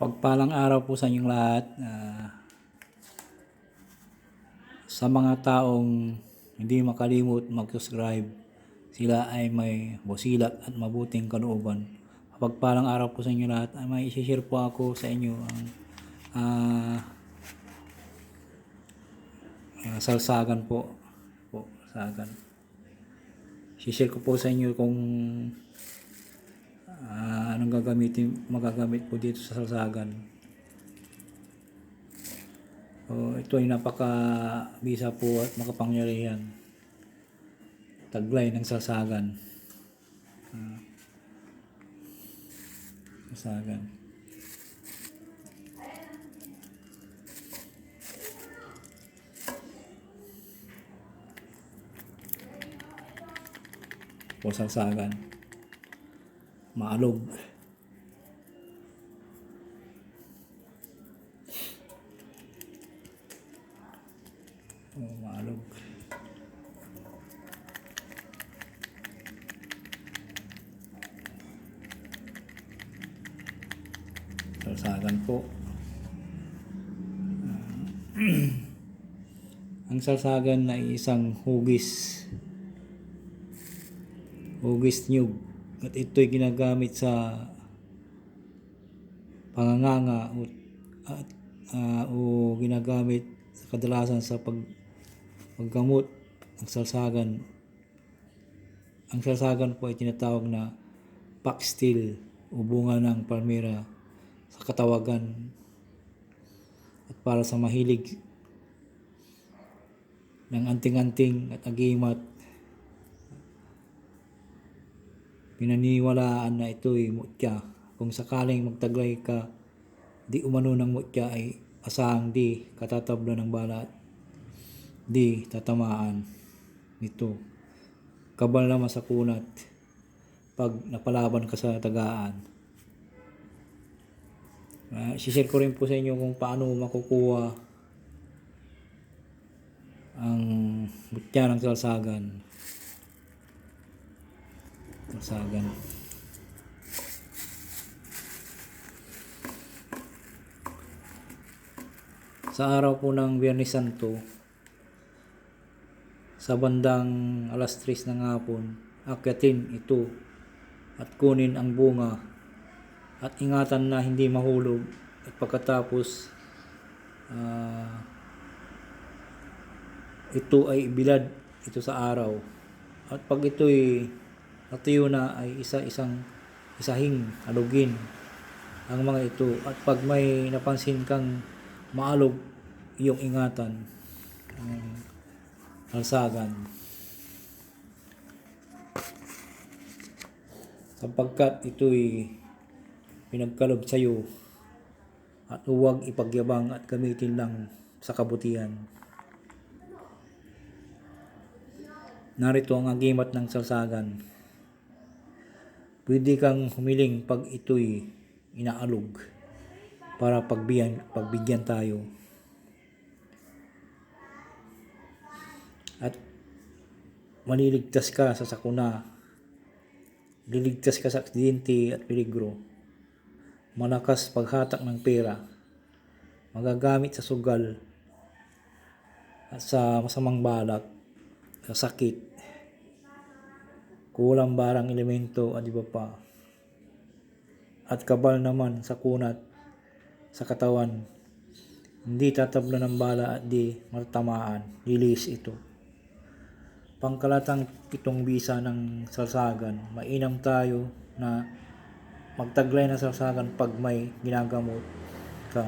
Pagpalang araw po sa inyong lahat. ah, sa mga taong hindi makalimot mag-subscribe, sila ay may busilak at mabuting kalooban. Pagpalang araw po sa inyo lahat, ay may isi-share po ako sa inyo ang ah, ah, salsagan po. po salsagan. Isi-share ko po sa inyo kung Ah, anong gagamitin magagamit po dito sa salsagan. So, ito ay napaka bisa po at makapangyarihan. Taglay ng salsagan. Ah. salsagan. Po salsagan maalog. Oh, maalog. Salsagan po. Ang salsagan ay isang hugis. Hugis niyog at ito'y ginagamit sa panganganga o, at, ah, o ginagamit sa kadalasan sa pag, paggamot ng salsagan. Ang salsagan po ay tinatawag na pakstil o bunga ng palmera sa katawagan at para sa mahilig ng anting-anting at agimat pinaniwalaan na ito'y mutya. Kung sakaling magtaglay ka, di umano ng mutya ay asahang di katatablo ng balat. Di tatamaan nito. Kabal naman sa kunat pag napalaban ka sa tagaan. Uh, share ko rin po sa inyo kung paano makukuha ang mutya ng salsagan. Masagan. Sa araw po ng Biyernes Santo, sa bandang alas 3 ng hapon, akyatin ito at kunin ang bunga at ingatan na hindi mahulog at pagkatapos ah, ito ay bilad ito sa araw at pag ito'y natuyo na ay isa-isang isahing alugin ang mga ito at pag may napansin kang maalog iyong ingatan ang alsagan sapagkat ito'y pinagkalob sa iyo at huwag ipagyabang at gamitin lang sa kabutihan. Narito ang agimat ng salsagan. Pwede kang humiling pag ito'y inaalog para pagbigyan, pagbigyan tayo. At maliligtas ka sa sakuna. Liligtas ka sa aksidente at peligro. Malakas paghatak ng pera. Magagamit sa sugal at sa masamang balak, sa sakit, kulang barang elemento at iba pa. At kabal naman sa kunat sa katawan. Hindi tatabla ng bala at di matatamaan. Lilis ito. Pangkalatang itong bisa ng salsagan. Mainam tayo na magtaglay ng salsagan pag may ginagamot ka.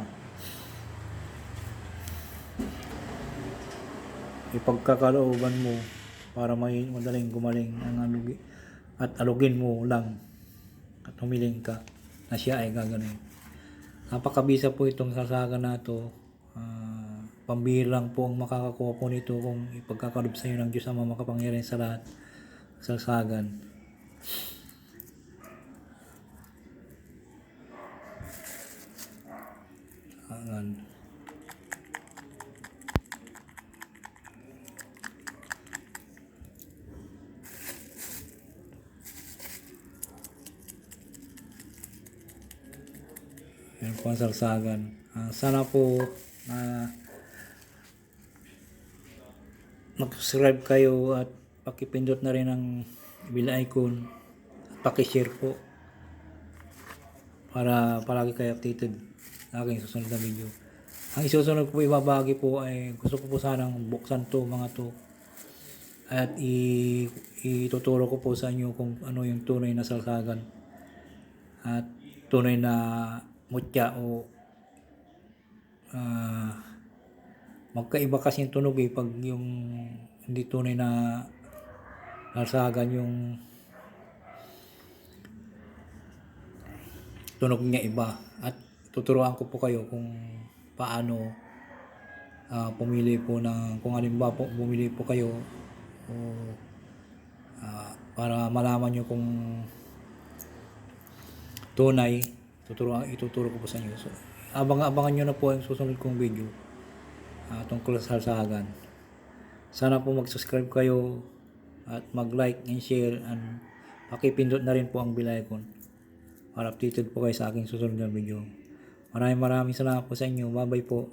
Ipagkakalooban mo para may madaling gumaling ang alugi at alugin mo lang at humiling ka na siya ay gagaling. Napakabisa po itong salsagan na to. Ah, pambihira lang po ang makakakuha po nito kung ipagkakalob sa iyo ng Diyos ang makapangyarihan sa lahat. Salsagan. Angan. Yan po ang salsagan. Ah, sana po na mag-subscribe kayo at pakipindot na rin ang bell icon at pakishare po para palagi kayo updated sa aking susunod na video. Ang isusunod ko po ibabagi po ay gusto ko po sanang buksan to mga to at i ituturo ko po sa inyo kung ano yung tunay na salsagan at tunay na mutya o ah, magkaiba kasi yung tunog eh pag yung hindi tunay na salsagan yung tunog niya iba. At tuturuan ko po kayo kung paano ah, pumili po ng kung halimbawa po bumili po kayo o ah, para malaman nyo kung tunay tuturuan ituturo ko po sa inyo so abang-abangan nyo na po ang susunod kong video ah, tungkol sa salsagan sana po mag-subscribe kayo at mag-like and share and pakipindot na rin po ang bell icon para updated po kayo sa aking susunod na video. Maraming maraming salamat po sa inyo. Bye bye po.